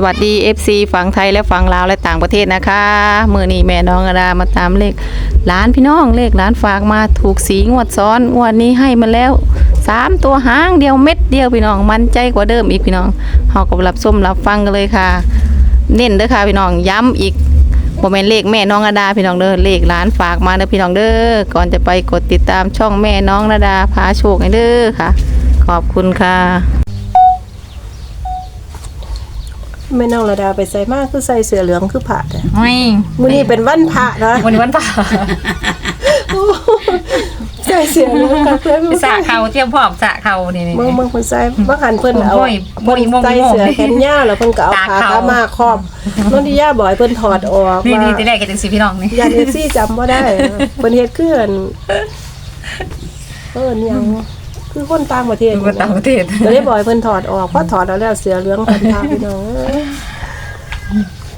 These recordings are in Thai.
สวัสดี FC ฝั่งไทยและฝั่งลาวและต่างประเทศนะคะ มือนี้แม่น้องอดามาตามเลขร้านพี่น้องเลขร้านฝากมาถูกสีงวดซ้อนงวดนี้ให้มาแล้วสามตัวหางเดียวเม็ดเดียวพี่น้องมั่นใจกว่าเดิมอีกพี่น้องเฮากับรับส้มรับฟังกันเลยค่ะ เน้นเด้อค่ะพี่น้องย้ำอีกบ่แม่นเลขแม่น้องอดาพี่น้องเด้อเลขร้านฝากมาเด้อพี่น้องเด้อก่อนจะไปกดติดตามช่องแม่น้องอดาพาโชคให้เด้อค่ะ ขอบคุณค่ะ แม่น้องระดาไปใส่มากคือใส่เสื้อเหลืองคือผ้าแต่ไม่มื้อนี้เป็นวันพระนะวันนี้วันพระใส่เสื้อเหลืองกับเพื่อนสะเขาเทียมพร้อมสะเขานี่นี่เมืองเมืองเพิ่นใส่บ่หันเพิ่นเอาโอ้ยโอ้ยโมงใส่เสื้อโมงแขนยาวแล้วเพิ่นก็เอาตากผ้าเขาขาวมาครอบนนทิยาบ่อยเพิ่นถอดออกนี่ว่านี่ที่แรกก็จังสิพี่น้องนี่ยานเอซี่จำบ่ได้เพิ่นเฮ็ดคืออันเอิ้นหยัง คือคนต่างประเทศคนต่างประเทศก็เลยบ่อยเพิ่นถอดออกพอถอดเอาแล้วเสื้อเหลืองพันผ้าพี่น้องเอ้ย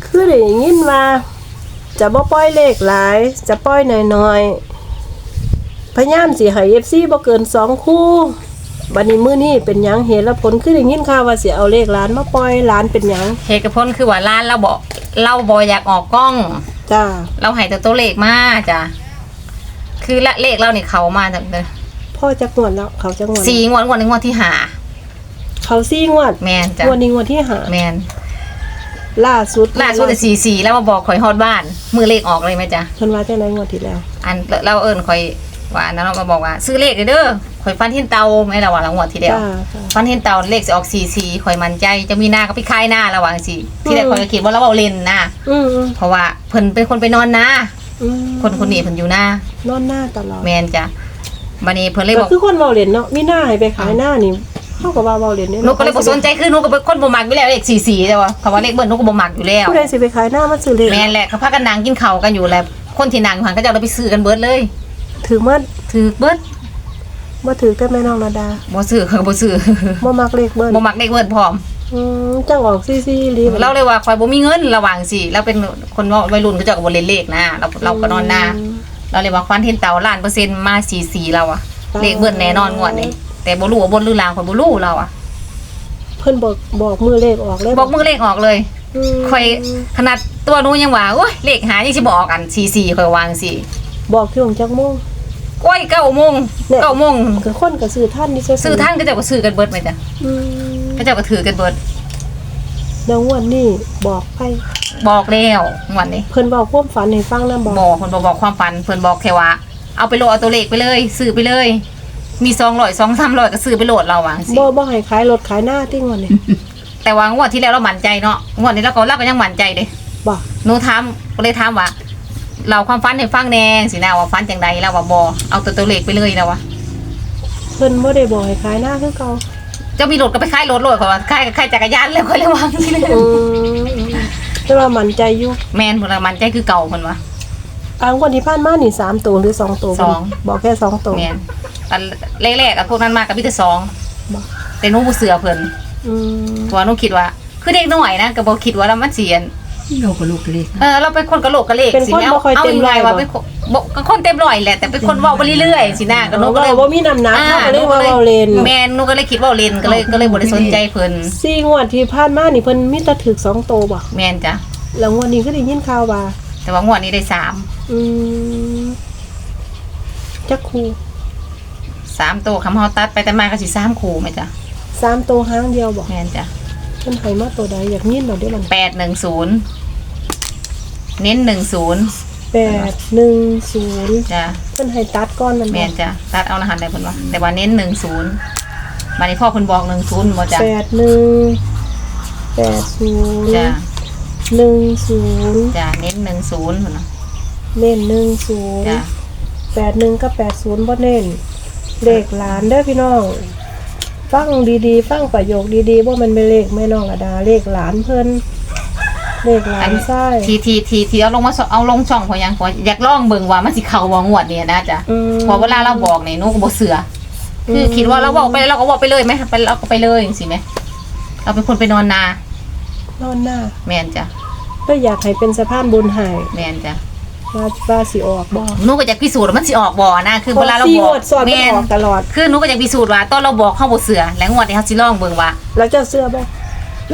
คือได้ยินว่าจะบ่ปล่อยเลขหลาย จะปล่อยน้อยๆพยายามสิให้ FC บ่เกินสองคู่บัดนี้มื้อนี้เป็นหยังเหตุและผลคือได้ยินข่าวว่าสิเอาเลขหลานมาปล่อยหลานเป็นหยังเหตุผลคือว่าร้านเราบอกเราบอยากออกกล้องจ้าเราให้แต่ตัวเลขมาจ้ะคือละเลขเราเนี่ยเขามาจากเด้อ พ่อจักงวดแล้วเขาจักงวดสี่งวดงวดหนึงงวดที่หาเขาซี่งวดแมนจ้ะงวดนี้งวดที่หาแมนล่าสุดล่าสุดแต่สี่สี่แล้วมาบอกข่อยฮอดบ้าน มือเลขออกเลยไหมจ๊ะเพิ่นว่าจังไดงวดที่แล้ว อันเราเอิญข่อยว่าอันนั้นเรามาบอกว่า ซื้อเลขเด้อข่อยฟันที่เตาไม่ละว่าละงวดทีเดียวจ้าจ้าฟันเห็นเต่าเลขจะออกสี่สี่ข่อยมันใจจะมีหน้าก็ไปคายหน้าระหว่างสี่ที่แรกอืมข่อยก็คิดว่าเราเอาเลนนะอืมอืมเพราะว่าเพิ่นเป็นคนไปนอนนะอืมคนคนนี้เพิ่นอยู่หน้านอนหน้าตลอดแมนจ้ะ บัดนี้เพิ่นเลยก็บอกคือคนเว้าเล่นเนาะมีหน้าให้ไปขายหน้านี่เฮาก็ว่าเว้าเล่นนี่หนูก็เลยบ่สนใจคือหนูก็เป็นคนบ่มักอยู่แล้วเลขสี่สี่แต่ว่าคำว่าเลขเบิ้ลหนูก็บ่มักอยู่แล้ว ผู้ใดสิไปขายหน้ามาซื้อเลขแม่นแหละเขาพากันนั่งกินข้าวกันอยู่แหละคนที่นั่งหันก็จะเอาไปซื้อกันเบิดเลย ถือมาถือเบิดบ่ถือแต่แม่น้องระดาบ่ซื้อเขาก็บ่ซื้อบ่มักเลขเบิ้ลบ่มักเลขเบิดพร้อม อืมจังออกซี่ๆลีเราเลยว่าข่อยบ่มีเงินระหว่างสิเราเป็นคนวัยรุ่นก็จะก็บ่เล่นเลขนะเราเราก็นอนหน้า เราเลยว่าฟันเห็นเต่าล้านเปอร์เซ็นต์มาสี่สี่เราอะเลขเบิดแน่นอนงวดนี้แต่บ่รู้ว่าบนหรือล่างข่อยบ่รู้เราอะเพิ่นบอกบอกมือเลขออกเลยบอกมือเลขออกเลยมข่อยขนาดตัวหนูยังว่าโอ้ยเลขหายังสิบอกอันสี่สี่ข่อยวางสิบอกช่วงจักโมงโอ้ยเก้าโมงเนี่ยเก้าโมงคือคนก็ซื้อท่านนี่ซื้อท่านก็เจ้าก็ซื้อกันเบิดไหมจ้ะอืมก็เจ้าก็ถือกันเบิด แล้วงวดนี้บอกไปบอกแล้วงวดนี้ เพิ่นบอกความฝันให้ฟังนำบอกบอกคนบอกบอกความฝันเพิ่นบอกแค่ว่า เอาไปโหลดเอาตัวเลขไปเลยซื้อไปเลย มีสองร้อยสองสามร้อยก็ซื้อไปโหลดเราวางสิบ่บ่ให้ขายรถขายหน้าที่งวดนี้แต่ว่างวดที่แล้วเราหมั่นใจเนาะงวดนี้เราก็เราก็ยังหมั่นใจเด้บ่หนูถามก็เลยถามว่า เราความฝันให้ฟังแหน่สินะว่าฝันจังใดแล้วว่าบอเอาตัวตัวเลขไปเลยแล้ววะเพิ่นบ่ได้บอกให้ขายหน้าคือเก่า เจ้ามีรถก็ไปขายรถเลยเขาว่าขายขายจักรยานแล้วค่อยระวังสิเลยอืมแต่ว่ามั่นใจอยู่แมนพลังมันใจคือเก่าคนวะอ่างวดที่ผ่านมานี่สามตัวหรือสองตัวสอง บอกแค่สองตัว แมนอันแรกๆอะพวกนั้นมากับพี่แต่สองบ่ แต่หนูบ่เสือเพิ่นอืมเพราะว่าหนูคิดว่า คือเด็กน้อยนะก็บ่คิดว่าเรามันเสียน เราก็ลูกเล็กเออเราเป็นคนกระโหลกกระเลกเป็นสิคนแม่บ่ค่อยเอาเต็มอีกหน่อยร้อยว่าบ่เป็นคนบ่ก็คนเต็มร้อยแหละแต่เป็นคนเว้าไปเรื่อยๆสินะก็หนูก็เราเลยบ่มีน้ำหนักเขาก็เลยว่าเราเล่นแมนหนูก็เลยคิดว่าเล่นก็เลยก็เลยบ่ได้สนใจเพิ่นสี่งวดที่ผ่านมานี่เพิ่นมีแต่ถึกสองตัวบ่แมนจ้ะแล้วงวดนี้ก็ได้ยินข่าวว่าแต่ว่างวดนี้ได้สามอืมจักคูสามตัวคำเฮาตัดไปแต่มาก็สิสามคู่ไหมจ้ะสามตัวห้างเดียวบ่แม่นจ้ะเพิ่นให้มาตัวใดอยากยินหน่อยได้อมันแปดหนึ่งศูนย์ เน้นหนึ่งศูนย์แปดหนึ่งศูนย์จ้ะเพิ่นให้ตัดก้อนมันแม่นจ้ะตัดเอารหัสได้เพิ่นว่าแต่ว่าเน้นหนึ่งศูนย์บัดนี้พ่อเพิ่นบอกหนึ่งศูนย์บ่จ้ะแปดหนึ่งแปดศูนย์จ้ะหนึ่งศูนย์จ้ะเน้นหนึ่งศูนย์เพิ่นว่าเน้นหนึ่งศูนย์จ้ะแปดหนึ่งกับแปดศูนย์บ่เน้นเลขหลานเด้อพี่น้องฟังดีๆ ฟังประโยคดีๆว่ามันเป็นเลขแม่น้องระดาเลขหลานเพิ่น เลขหลานไส้ทีทีทีทีเอาลงมาเอาลงช่องพอยังพออยากลองเบิ่งว่ามันสิเข้าบ่งวดนี้นะจ้ะอืมพอเวลาเราบอกนี่หนูก็บ่เสืออคือคิดว่าเราบอกไปเราก็บอกไปเลยไหมไปเราก็ไปเลยจังซี่ไหมเราเป็นคนไปนอนนานอนหน้าแม่นจ้ะก็อยากให้เป็นสะพานบุญให้แม่นจ้ะว่าว่าสิออกบ่หนูก็อยากพิสูจน์ว่ามันสิออกบ่นะคือเวลาเราสี่บงอกวดสอนมันแม่นออกตลอดคือหนูก็อยากพิสูจน์ว่าตอนเราบอกเข้าบ่เสือแล้วงวดนี้เฮาสิลองเบิ่งว่าแล้วเจ้าเสื้อบ่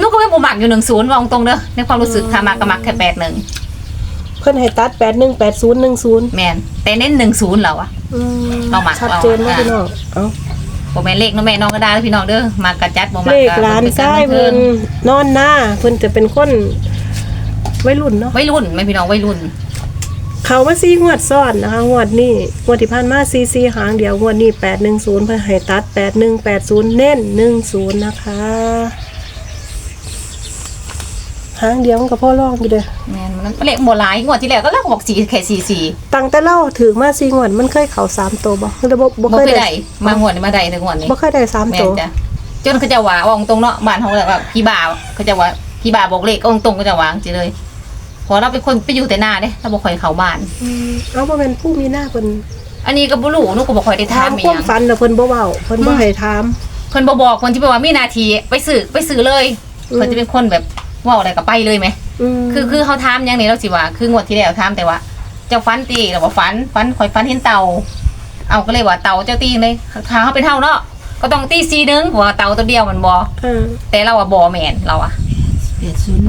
นุก็ไม่บ่มักอยู่หนึ่งศูนย์วางตรงเด้อในความรู้สึกทามักก็มักแค่แปดหนึ่งเพิ่นให้ตัด818010แมนแต่เน้นหนึ่งศูนย์เราอะอืมเรามักชัดเจนว่าเราพี่น้องเอ้าบ่แม่นเลขเน้องแม่น้องก็ได้พี่น้องเด้อมากระจัดบ่มักเลขก็ร้านเป็นกรซ้ายบันทิเพิ่งนนอนหน้าเพิ่นจะเป็นคนวัยรุ่นเนาะวัยรุ่นไหม่พี่น้องวัยรุ่น เขามาซีงวดซ้อนนะคะงวดนี้งวดที่ผ่านมาซีซีหางเดียวงวดนี้810เพิ่นให้ตัด8180เน้น10นะคะ หางเดียวมันก็พอรองอยู่เด้อแม่นมันเลขบ่หลายงวดที่แล้วก็เลขบอกสี่แค่สี่สี่ตั้งแต่เล่าถือมาซีงวดมันเคยเข้าสามตัวบ่หรือบ่บ่บ่เคยเคยได้ได้มางวดนี้มาได้ในงวดนี้บ่เคยได้สามแม่ตันวจ้ะจนเขาจะว่าว่าตรงเนาะบ้านเฮาแบบว่าพี่บ่าวเขาจะว่าพี่บ่าวบอกเลขก็ตรงๆก็จะวางสิเลยเพอเราเป็นคนไปอยู่แต่หน้าเด้เราบ่ค่อยเข้าบ้าน อืมเอาบ่แม่นผู้มีหน้าเพิ่นอันนี้ก็บ่รู้หนูก็บ่ค่อยได้ถาถามมอีควาหมยัง ฝันน่ะเพิ่นบ่เว้าเพิ่นบ่ให้ถาม เพิ่นบ่บอกเพิ่นสิไปว่ามีหนาทีไปซื้อไปซื้อเลยอืม เพิ่นจะเป็นคนแบบเว้าอะไรก็ไปเลยไหมอืมคือคือเขาถามหยังนี่เราสิว่า คืองวดที่แล้วถามแต่ว่า เจ้าฟันตีเราบ่ฟันฟันข่อยฟันเห็นเต่า เอาก็เลยว่าเต่าเจ้าตีเลยถ้าเขาเป็นเท่าเนาะก็ต้องตีซีนึงเพราะว่าเต่าตัวเดียวมันบ่เออแต่เราอะบ่แม่นเราอะ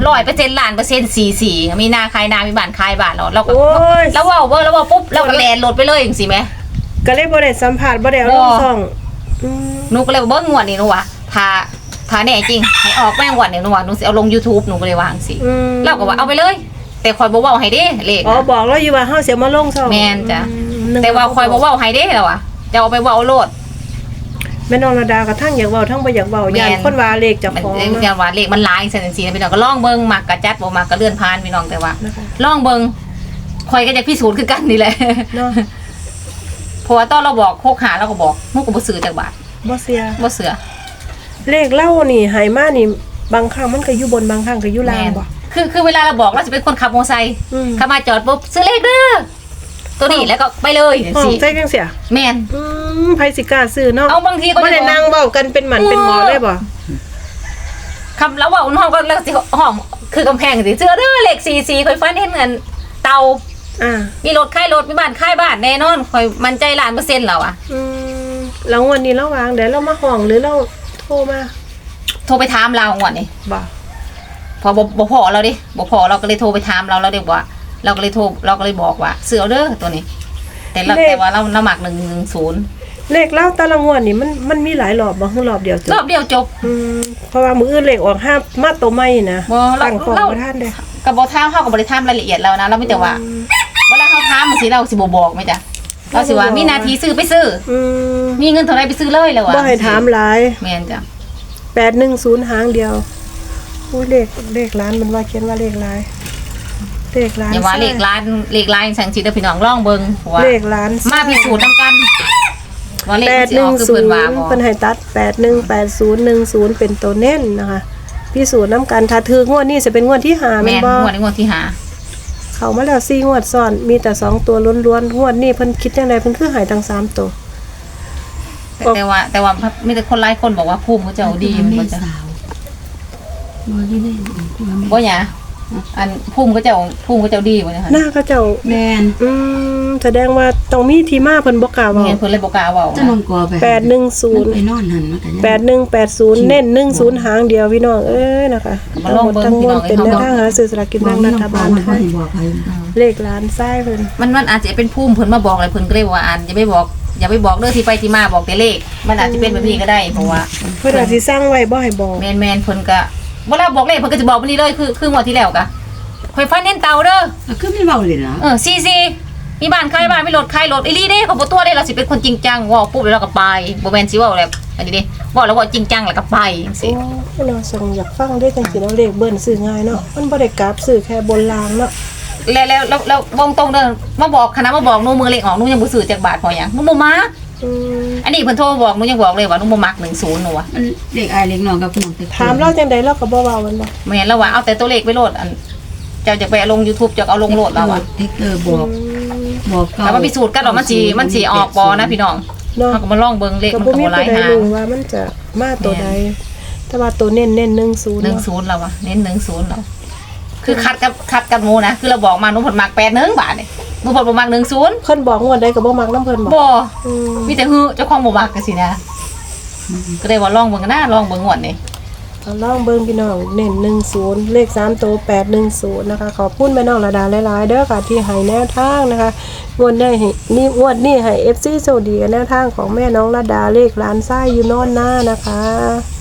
ร้อยเปอร์เซ็นต์ล้านเปอร์เซ็นต์สี่สี่มีนาคายนามีบ้านคายบ้านเราเราก็โอ้ยแล้วเว่าเบิ่งแล้วเว่าปุ๊บเราก็แลนรถไปเลยจังซี่แหมก็เลยบ่ได้สัมภาษณ์บ่ได้เอาลงบ่ช่องอืมหนูก็เลยว่าเบิ่งงวดนี้หนูว่าถ้า ถ้าแน่จริง ให้ออกแม่งวดนี้หนูว่าหนูสิเอาลง YouTube หนูก็เลยวาจั่งสิอืมเราก็ว่าเอาไปเลย แต่คอยบ่เว้าให้เด้เลขอ๋อนะบอกเราอยู่ว่าเฮาสิเอามาลงช่องแม่นจ้ะ อืมนึกแต่ว่าคอยบ่เว้าให้เด้แล้วอะจะเอาไปเว้าโลด แม่น้องระดาก็ทั้งอยากเว้าทั้งบ่อยากเว้าแม่น ย่านคนว่าเลขเจะมันฟ้าของเรียกว่าเลขมันหลายซั่นจังซี่นะพี่น้องก็ลองเบิ่งมักกะจัดบ่มักก็เลื่อนผ่านพี่น้องแต่ว่านะคะลองเบิ่งคอยก็จะพิสูจน์คือกันนี่แหละ เนาะเพราะว่าตอนเราบอกโคกหาเราก็บอกมูก็บ่ซื้อจักบาทบ่เสียบ่เสือ เลขเล่านี่ใหายมานี่บางครั้งมันก็อยู่บนบางครั้งก็อยู่ล่างแม่นบ่ คือคือเวลาเราบอกเราจะเป็นคนขับมอเตอร์ไซค์อืม ขับมาจอดปุ๊บซื้อเลขเด้อตัวนี้แล้วก็ไปเลยจังห้องซี่ใส่จังเสียแม่นอืมไผสิกล้าซื้อเนาะเอาบางทีก็บ่ได้จะบอก นั่งเว้ากันเป็นหมันเป็นหมอเลยบ่ คำแล้วว่าห้องก็แล้วสิห้องคือกำแพงสิเสื้อเด้อเลขสี่สี่คอยฟันเห็นเงินเตา อ่ามีรถค่ายรถมีบ้านค่ายบ้านแน่นอนคอยมันใจล้านเปอร์เซ็นต์แล้วอะอืมแล้ววันนี้เราวางเดี๋ยวเรามาห้องหรือเรา โทรมาโทรไปถามเราก่อนนี่บ่พอบ่บ่พอเราดิบ่พอเราก็เลยโทรไปถามเราเราเรียกว่า เราก็เลยโทรเราก็เลยบอกว่าเสือเด้อตัวนี้ แต่เราแต่ว่าเราเราหมักหนึ่งหนึ่งศูนย์เลขเล่าแต่ละงวดนี่มันมันมีหลายรอบบ่คือรอบเดียวจรอบบเดียวจบ อืมเพราะว่ามื้ออื่นเลขออกห้ามาตัวใหม่นะบ่เราตั้งของเรา บ่ทันเด้กับบอทามเข้ากับบริทามรายละเอียดเรานะ เราไม่แต่ว่าเวลาเขาถามมันสิเราสิบบอกไหมจ๊ะ เราสิว่ามีนาทีซื้อไปซื้อ อืมมีเงินเท่าไรไปซื้อเลยเลยว่ะบ่ให้ถามหลายแม่นจ้ะ810หางเดียวโอ้เลขเลขร้านมันว่าเขียนว่าเลขหลายเลขร้านอย่าว่าเลขร้านเลขร้านสั่งสิเด้อพี่น้องลองเบิ่งว่าเลขร้านมาพิสูจน์นำกันว่าเลขแปมัดนสิหอนึ่องกคือศูเพิ่นนย์ว่าบ่เป็นให้ตัดแปดหนึ่งแปดศูนย์หนึ่งศูนย์เป็นตัวเน้นนะคะพิสูจน์น้ำกันถ้าถืองวดนี้จะเป็นงวดที่หาแม่แม่นนบ่งวดนี้งวดที่หา เขามาแล้วสี่งวดซ้อน มีแต่สองตัวล้วนๆงวดนี้เพิ่นคิดยังไงเพิ่นคือหายทั้งสามตัว แต่แต่ว่า แต่ว่ามีแต่คนหลายคนบอกว่าภูมิเขาเจ้าดีมันบ่จะสาวบ่อยู่ในความบ่หยัง อันภูมิเขาเจ้าภูมิเขาเจ้าดีบ่เนี่ยค่ะหน้าเขาเจ้า แมนอืมแสดงว่าต้องมีที่มาเพิ่นบ่กล้าเว้าเห็นเพิ่นเลยบ่กล้าเว้าจะนอนกอไปแปดหนึ่งศูนย์ไปนอนหันมันก็ยังแปดหนึ่งแปดศูนย์เน้นหนึ่งศูนย์หางเดียวพี่น้องเอ้ยนะคะมาลองเบิ่งทั้งหมดพี่ทั้งมวลเป็นน้องแนวทางหาซื้อสลากกินแบ่งรัฐบาลไทยบอกไปเลขร้านไส้เพิ่นมันมันอาจจะเป็นภูมิเพิ่นมาบอกอะไรเพิ่นก็เลยว่าอ่านอย่าไปบอก อย่าไปบอกเด้อที่ไปที่มาบอกแต่เลข มันอาจจะเป็นแบบนี้ก็ได้เพราะว่าเพิ่นอาจสิสร้างไว้บ่ให้บอกแมนแมนเพิ่นก็ เวลาบอกเลขเพิ่นก็จะบอกวันนี้เลยคือคืองวดที่แล้วกะข่อยฟันเน้นเตาเด้อคือไม่เบาเลยนะเออซีซีมีบ้านใครบ้านมีรถใครรถอีหลีเด้เขาบ่ตัวเด้เราสิเป็นคนจริงจังเว่าปุ๊บแล้วเราก็ไปบ่แม่นสิเว่าแบบอันนี้เด้เว่าแล้วเว่าจริงจังแล้วก็ไปจังโอ้ซี่ยเราสั่งอยากฟังได้จังสิเนาะเลขเบิ้นซื้อง่ายเนาะมันบ่ได้กราฟซื้อแค่บนรางเนาะแล้วแล้วแล้วแล้ววงตรงเด้อมาบอกคณะมาบอกหนูมือเลขออกหนูยังบ่ซื้อจักบาทพอหยังหนูบ่มัก อืมอันนี้เพิ่นโทรมาบอกหนูยังบอกเลยว่าหนูบ่มัก10หนูอะมันเด็กอายเล็กน้องกับน้องแต่ถามเราจังใดเราก็บ่เว้ามันบ่แม่นแล้วว่าเอาแต่ตัวเลขไปโหลดอันเจ้าจะไปเอาลง YouTube จะเอาลงโหลดแล้วอะเทคเตอร์บอกบอกเก่าแต่ว่าพิสูจน์กันว่ามันสิมันสิออกบ่นะพี่น้องเนาะเขาก็มาลองเบิ่งเลขก็มันบ่ก็มีบ่หลาผู้ยใดหาง รู้ว่ามันจะมาตัวใดแต่ว่าตัวเน้นๆ10หนึ่งเนาะศูนย์เราอะเน้นหนึ่งศูนย์เรา คือคัดกับคัดกับหมูนะ คือเราบอกมาหนุ่มผลมักแปดหนึ่งบาทเนี่ย หนุ่มผลบ่มักหนึ่งศูนย์เพิ่นบอกงวดใดก็บ่มักนํเพิ่นบ่บ่อืมมีแต่ฮือเจ้าของบ่มักกันสินะก็เลยว่าลองเบิ่งกันนะลองเบิ่งงวดนี่เอาล่องเบิ้งพี่น้องเน้นหนึ่งศูนย์เลขสามตัวแปดหนึ่งศูนย์นะคะ ขอบคุณแม่น้องระดาหลายๆเด้อค่ะที่ให้แนวทางนะคะงวดได้ให้นี่งวดนี่ให้เอฟซีโซดีกับแนวทางของแม่น้องระดาเลขร้านไส้อยู่โนอนหน้านะคะ